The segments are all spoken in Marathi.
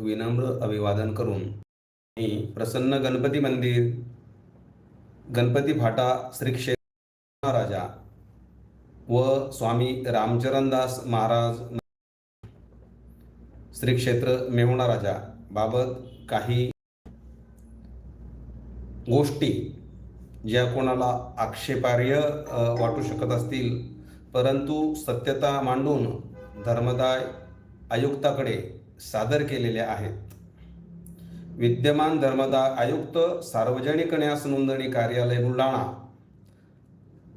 विनम्र अभिवादन करून मी प्रसन्न गणपती मंदिर गणपती फाटा श्री क्षेत्र राजा व स्वामी रामचरणदास महाराज श्री क्षेत्र मेहुणा राजा बाबत काही गोष्टी ज्या कोणाला आक्षेपार्ह वाटू शकत असतील परंतु सत्यता मांडून धर्मदाय आयुक्ताकडे सादर केलेल्या आहेत. विद्यमान धर्मदा आयुक्त सार्वजनिक न्यास नोंदणी कार्यालय बुलढाणा.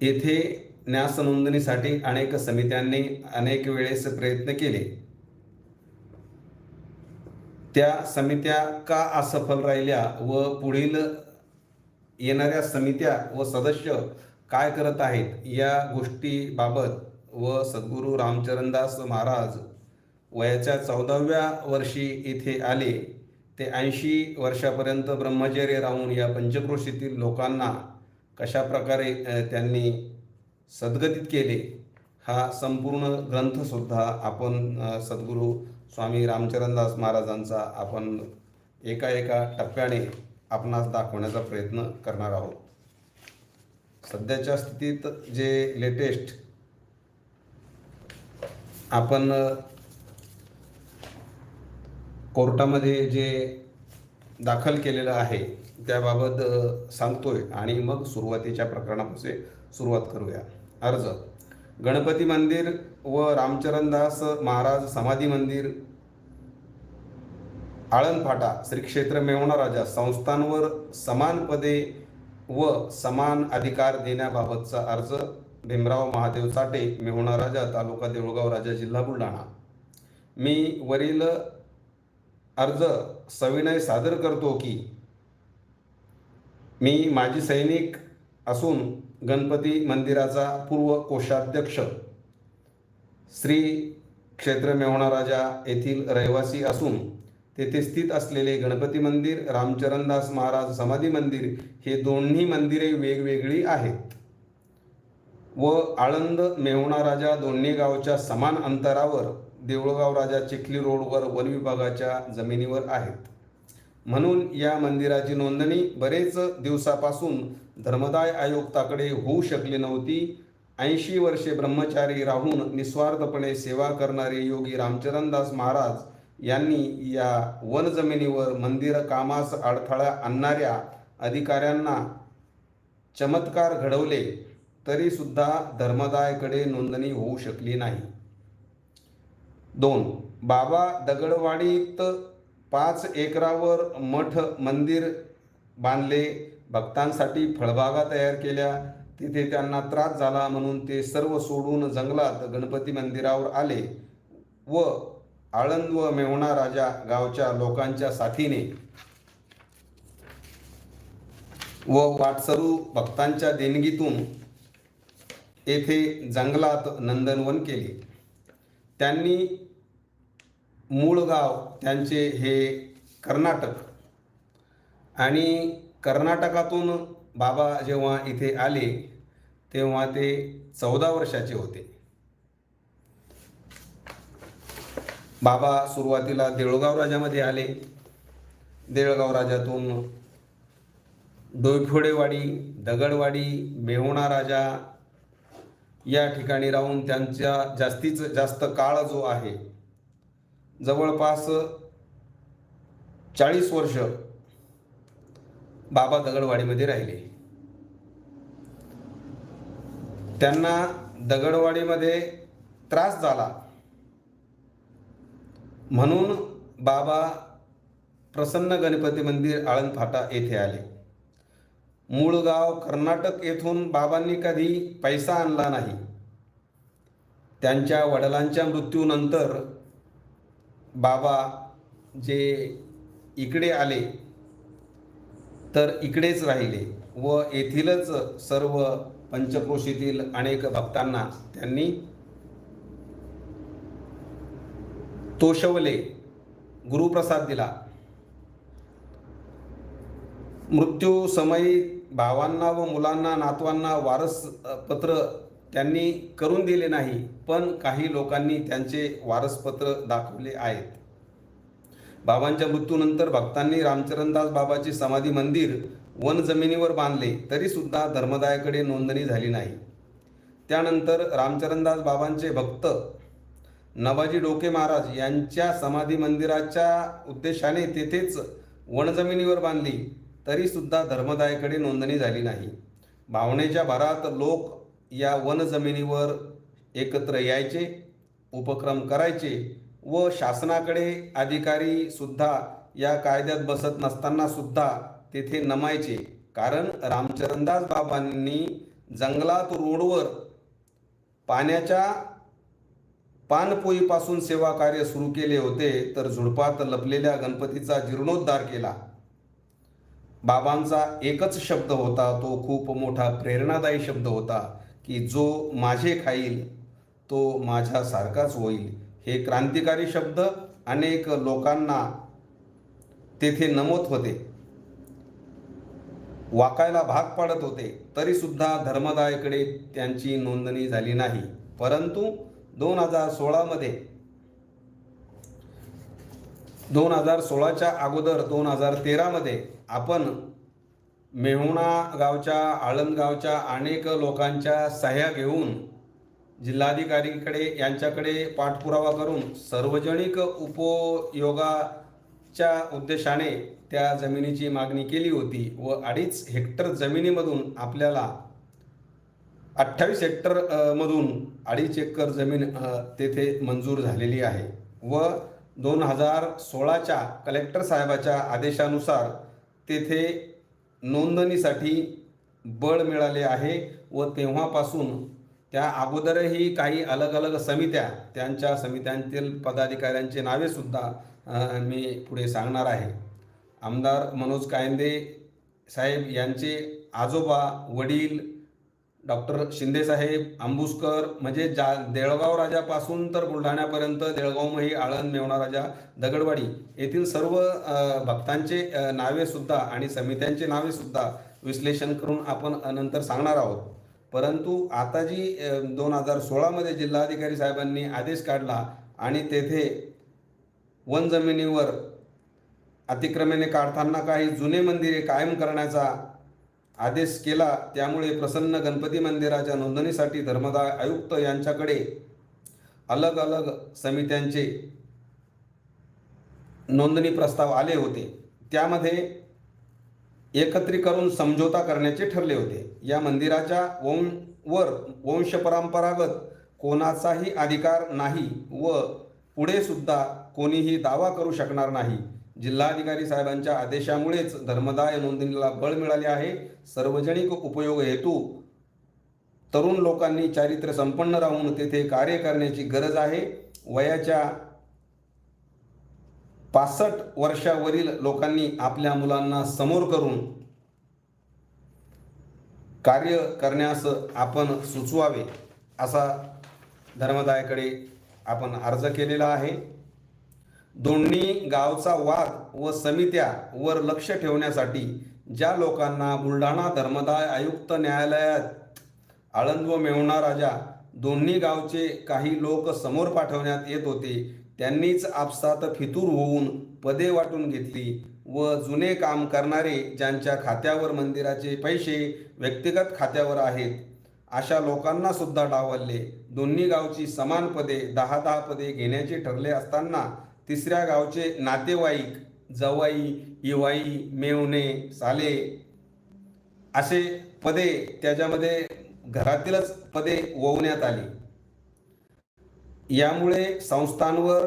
येथे न्यास नोंदणीसाठी अनेक समित्यांनी अनेक वेळेस प्रयत्न केले. त्या समित्या का असफल राहिल्या व पुढील येणाऱ्या समित्या व सदस्य काय करत आहेत या गोष्टीबाबत व सद्गुरू रामचरणदास महाराज वयाच्या चौदाव्या वर्षी इथे आले. ते ऐंशी वर्षापर्यंत ब्रह्मचर्य राहून या पंचक्रोशीतील लोकांना कशा प्रकारे त्यांनी सद्गतीत केले हा संपूर्ण ग्रंथसुद्धा आपण सद्गुरू स्वामी रामचरणदास महाराजांचा आपण एका एका टप्प्याने आपणास दाखवण्याचा प्रयत्न करणार आहोत. सध्याच्या स्थितीत जे लेटेस्ट आपण कोर्टामध्ये जे दाखल केलेलं आहे त्याबाबत सांगतोय आणि मग सुरुवातीच्या प्रकरणापासून सुरुवात करूया. अर्ज. गणपती मंदिर व रामचरणदास महाराज समाधी मंदिर आळंदफाटा श्री क्षेत्र मेवणा राजा संस्थांवर समान पदे व समान अधिकार देण्याबाबतचा अर्ज भीमराव महादेव साठे मेहुणा राजा तालुका देऊळगाव राजा जिल्हा बुलढाणा. मी वरील अर्ज सविनय सादर करतो की मी माजी सैनिक असून गणपती मंदिराचा पूर्व कोषाध्यक्ष. श्री क्षेत्र मेवणा राजा येथील रहिवासी असून तेथे स्थित असलेले गणपती मंदिर रामचरणदास महाराज समाधी मंदिर हे दोन्ही मंदिरे वेगवेगळी आहेत. व आळंद मेहुणा राजा दोन्ही गावच्या समान अंतरावर देऊळगाव राजा चिखली रोडवर वन विभागाच्या जमिनीवर आहेत. म्हणून या मंदिराची नोंदणी बरेच दिवसापासून धर्मदाय आयुक्ताकडे होऊ शकली नव्हती. ऐंशी वर्षे ब्रह्मचारी राहून निस्वार्थपणे सेवा करणारे योगी रामचरणदास महाराज यांनी या वन जमिनीवर मंदिर कामास अडथळा आणणाऱ्या अधिकाऱ्यांना चमत्कार घडवले तरीसुद्धा धर्मदायकडे नोंदणी होऊ शकली नाही. दोन. बाबा दगडवाडीत पाच एकरावर मठ मंदिर बांधले. भक्तांसाठी फळबागा तयार केल्या. तिथे त्यांना त्रास झाला म्हणून ते सर्व सोडून जंगलात गणपती मंदिरावर आले व आळंद व मेहुणा राजा गावच्या लोकांच्या साथीने व वाटसरू भक्तांच्या देणगीतून येथे जंगलात नंदनवन केले. त्यांनी मूळ गाव त्यांचे हे कर्नाटक. आणि कर्नाटकातून बाबा जेव्हा इथे आले तेव्हा ते चौदा वर्षाचे होते. बाबा सुरुवातीला देऊळगाव राजामध्ये आले. देळगाव राजातून डोयफोडेवाडी दगडवाडी मेहुणा राजा या ठिकाणी राहून त्यांच्या जास्तीच जास्त काळ जो आहे जवळपास चाळीस वर्ष बाबा दगडवाडीमध्ये राहिले. त्यांना दगडवाडीमध्ये त्रास झाला. म्हणून बाबा प्रसन्न गणपती मंदिर आळंद फाटा येथे आले. मूळ गाव कर्नाटक येथून बाबांनी कधी पैसा आणला नाही. त्यांच्या वडिलांच्या मृत्यूनंतर बाबा जे इकडे आले तर इकडेच राहिले व येथीलच सर्व पंचक्रोशीतील अनेक भक्तांना त्यांनी तोषवले गुरुप्रसाद दिला. मृत्यू समयी भावांना व मुलांना नातवांना वारस पत्र त्यांनी करून दिले नाही पण काही लोकांनी त्यांचे वारसपत्र दाखवले आहेत. बाबांच्या मृत्यूनंतर भक्तांनी रामचरणदास बाबाचे समाधी मंदिर वन जमिनीवर बांधले तरी सुद्धा धर्मदायाकडे नोंदणी झाली नाही. त्यानंतर रामचरणदास बाबांचे भक्त नवाजी डोके महाराज यांच्या समाधी मंदिराच्या उद्देशाने तेथेच वनजमिनीवर बांधली. तरीसुद्धा धर्मदायकडे धर्मदायाकडे नोंदणी झाली नाही. भावनेच्या भरात लोक या वनजमिनीवर एकत्र यायचे उपक्रम करायचे व शासनाकडे अधिकारी सुद्धा या कायद्यात बसत नसताना सुद्धा तेथे नमायचे. कारण रामचरणदास बाबांनी जंगलात रोडवर पाण्याच्या पानपोईपासून सेवा कार्य सुरू केले होते तर झुडपात लपलेल्या गणपतीचा जीर्णोद्धार केला. बाबांचा एकच शब्द होता तो खूप मोठा प्रेरणादायी शब्द होता की जो माझे खाईल तो माझ्यासारखाच होईल. हे क्रांतिकारी शब्द अनेक लोकांना तेथे नमत होते. वाकायला भाग पाडत होते. तरी सुद्धा धर्मदायकडे त्यांची नोंदणी झाली नाही. परंतु दोन हजार सोळामध्ये दोन हजार सोळाच्या अगोदर दोन हजार तेरामध्ये आपण मेहुणा गावच्या आळंद गावच्या अनेक लोकांच्या सह्या घेऊन जिल्हाधिकारीकडे यांच्याकडे पाठपुरावा करून सार्वजनिक उपयोगाच्या उद्देशाने त्या जमिनीची मागणी केली होती व अडीच हेक्टर जमिनीमधून आपल्याला अठ्ठावीस हेक्टर मधून अडीच एकर जमीन तेथे मंजूर झालेली आहे व दोन हजार सोळाच्या कलेक्टर साहेबाच्या आदेशानुसार तेथे नोंदणीसाठी बळ मिळाले आहे व तेव्हापासून त्या अगोदरही काही अलग अलग समित्या त्यांच्या समित्यांतील पदाधिकाऱ्यांचे नावेसुद्धा मी पुढे सांगणार आहे. आमदार मनोज कायंदे साहेब यांचे आजोबा वडील डॉक्टर शिंदेसाहेब आंबुसकर म्हणजे जा देळगाव राजापासून तर बुलढाण्यापर्यंत देळगावमही आळंद मेवणा राजा दगडवाडी येथील सर्व भक्तांचे नावे नावेसुद्धा आणि समित्यांचे नावेसुद्धा विश्लेषण करून आपण नंतर सांगणार आहोत. परंतु आता जी दोन हजार सोळामध्ये जिल्हाधिकारी साहेबांनी आदेश काढला आणि तेथे वन जमिनीवर अतिक्रमेने काढताना काही जुने मंदिरे कायम करण्याचा आदेश केला त्यामुळे प्रसन्न गणपती मंदिराच्या नोंदणीसाठी धर्मदाय आयुक्त यांच्याकडे अलग अलग समित्यांचे नोंदणी प्रस्ताव आले होते. त्यामध्ये एकत्रीकरून समझोता करण्याचे ठरले होते. या मंदिराच्या वं वर वंशपरंपरागत कोणाचाही अधिकार नाही व पुढे सुद्धा कोणीही दावा करू शकणार नाही. जिल्हाधिकारी साहेबांच्या आदेशामुळेच धर्मदाय नोंदणीला बळ मिळाले आहे. सार्वजनिक उपयोग हेतू तरुण लोकांनी चारित्र्य संपन्न राहून तेथे कार्य करण्याची गरज आहे. वयाच्या पासष्ट वर्षावरील लोकांनी आपल्या मुलांना समोर करून कार्य करण्यास आपण सुचवावे असा धर्मदायाकडे आपण अर्ज केलेला आहे. दोन्ही गावचा वाद व समित्या वर लक्ष ठेवण्यासाठी ज्या लोकांना बुलढाणा धर्मदाय आयुक्त न्यायालयात आळंद व मेवणा राजा दोन्ही गावचे काही लोक समोर पाठवण्यात येत होते त्यांनीच आपसात फितूर होऊन पदे वाटून घेतली व जुने काम करणारे ज्यांच्या खात्यावर मंदिराचे पैसे व्यक्तिगत खात्यावर आहेत अशा लोकांना सुद्धा डावलले. दोन्ही गावची समान पदे दहा दहा पदे घेण्याचे ठरले असताना तिसऱ्या गावचे नातेवाईक जवाई इवाई मेवणे साले असे पदे त्याच्यामध्ये घरातीलच पदे ववण्यात आली. यामुळे संस्थांवर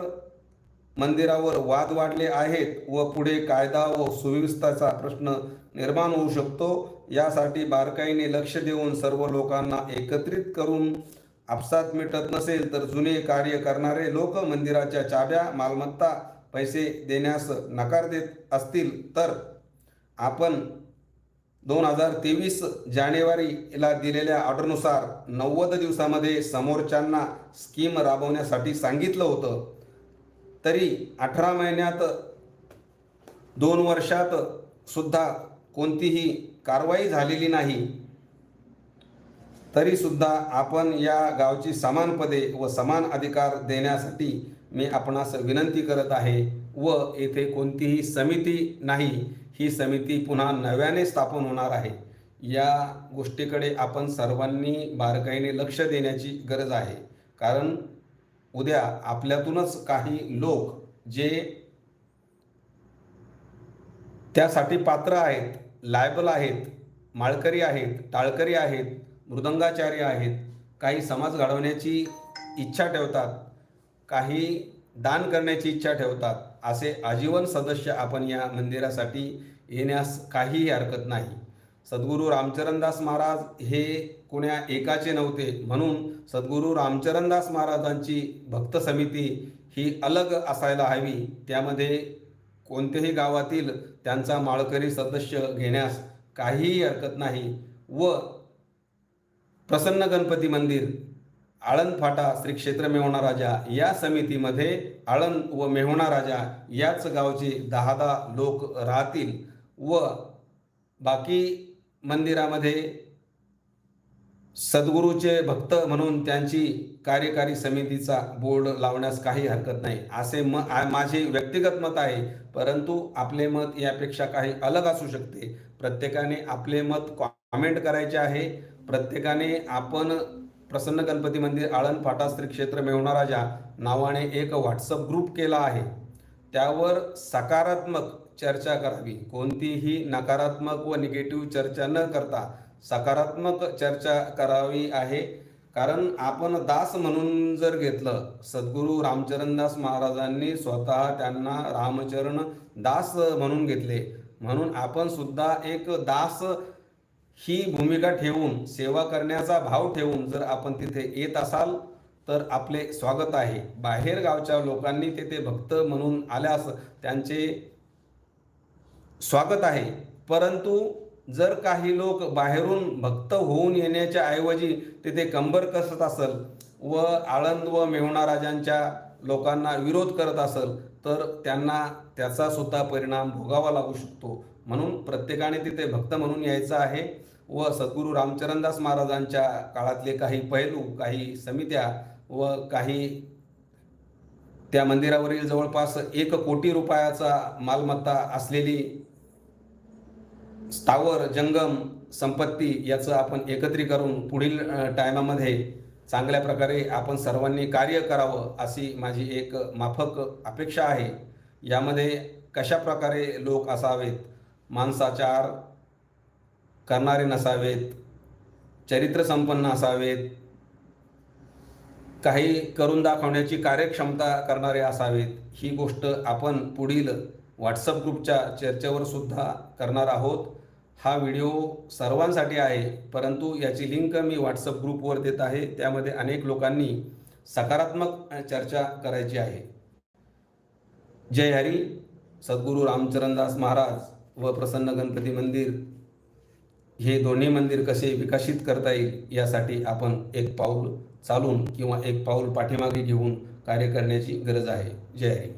मंदिरावर वाद वाढले आहेत व पुढे कायदा व सुव्यवस्थाचा प्रश्न निर्माण होऊ शकतो. यासाठी बारकाईने लक्ष देऊन सर्व लोकांना एकत्रित करून आपसात मिटत नसेल तर जुने कार्य करणारे लोक मंदिराच्या चाब्या मालमत्ता पैसे देण्यास नकार देत असतील तर आपण दोन हजार तेवीस जानेवारीला दिलेल्या ऑर्डरनुसार नव्वद दिवसामध्ये समोरच्यांना स्कीम राबवण्यासाठी सांगितलं होतं. तरी अठरा महिन्यात दोन वर्षात सुद्धा कोणतीही कारवाई झालेली नाही. तरी सुद्धा आपण या गावची समान पदे व समान अधिकार देण्यासाठी मी आपणास विनंती करत आहे व येथे कोणतीही समिती नाही ही समिती पुन्हा नव्याने स्थापन होणार आहे. या गोष्टीकडे आपण सर्वांनी बारकाईने लक्ष देण्याची गरज आहे. कारण उद्या आपल्यातूनच काही लोक जे त्यासाठी पात्र आहेत लायबल आहेत माळकरी आहेत टाळकरी आहेत मृदंगाचार्य आहेत काही समाज घडवण्याची इच्छा ठेवतात काही दान करण्याची इच्छा ठेवतात असे आजीवन सदस्य आपण या मंदिरासाठी येण्यास काहीही हरकत नाही. सद्गुरू रामचरणदास महाराज हे कोण्या एकाचे नव्हते म्हणून सद्गुरू रामचरणदास महाराजांची भक्त समिती ही अलग असायला हवी. त्यामध्ये कोणत्याही गावातील त्यांचा माळकरी सदस्य घेण्यास काहीही हरकत नाही व प्रसन्न गणपती मंदिर आळंद फाटा श्री क्षेत्र मेहुणा राजा या समितीमध्ये आळंद व मेहुणा राजा याच गावचे दहा दहा लोक राहतील व बाकी मंदिरामध्ये सद्गुरूचे भक्त म्हणून त्यांची कार्यकारी समितीचा बोर्ड लावण्यास काही हरकत नाही असे म माझे व्यक्तिगत मत आहे. परंतु आपले मत यापेक्षा काही अलग असू शकते. प्रत्येकाने आपले मत कॉमेंट करायचे आहे. प्रत्येकाने आपण प्रसन्न गणपती मंदिर आळंद फाटा श्री क्षेत्र मेवणा राजा नावाने एक व्हॉट्सअप ग्रुप केला आहे. त्यावर सकारात्मक चर्चा करावी. कोणतीही नकारात्मक व निगेटिव्ह चर्चा न करता सकारात्मक चर्चा करावी आहे. कारण आपण दास म्हणून जर घेतलं सद्गुरू रामचरणदास महाराजांनी स्वतः त्यांना रामचरण दास म्हणून घेतले. म्हणून आपण सुद्धा एक दास ही भूमिका ठेवून सेवा करण्याचा भाव ठेवून जर आपण तिथे येत असाल तर आपले स्वागत आहे. बाहेर गावच्या लोकांनी तेथे भक्त म्हणून आल्यास त्यांचे स्वागत आहे. परंतु जर काही लोक बाहेरून भक्त होऊन येण्याच्या ऐवजी तिथे कंबर कसत असल व आळंद व मेहुणा राजांच्या लोकांना विरोध करत असल तर त्यांना त्याचा सुद्धा परिणाम भोगावा लागू शकतो. म्हणून प्रत्येकाने तिथे भक्त म्हणून यायचं आहे व सद्गुरू रामचरणदास महाराजांच्या काळातले काही पैलू काही समित्या व काही त्या मंदिरावरील जवळपास एक कोटी रुपयाचा मालमत्ता असलेली स्थावर जंगम संपत्ती याचं आपण एकत्रीकरून पुढील टायमामध्ये चांगल्या प्रकारे आपण सर्वांनी कार्य करावं अशी माझी एक माफक अपेक्षा आहे. यामध्ये कशा प्रकारे लोक असावेत? मांसाचार करणारे नसावेत चरित्र संपन्न असावेत काही करून दाखवण्याची कार्यक्षमता करणारे असावेत ही गोष्ट आपण पुढील व्हॉट्सअप ग्रुपच्या चर्चेवर सुद्धा करणार आहोत. हा व्हिडिओ सर्वांसाठी आहे परंतु याची लिंक मी व्हॉट्सअप ग्रुपवर देत आहे त्यामध्ये अनेक लोकांनी सकारात्मक चर्चा करायची आहे. जय हरी सद्गुरू रामचरणदास महाराज. व प्रसन्न गणपती मंदिर हे दोन्ही मंदिर कसे विकसित करता येईल यासाठी आपण एक पाऊल चालून किंवा एक पाऊल पाठीमागे घेऊन कार्य करण्याची गरज आहे. जय हरी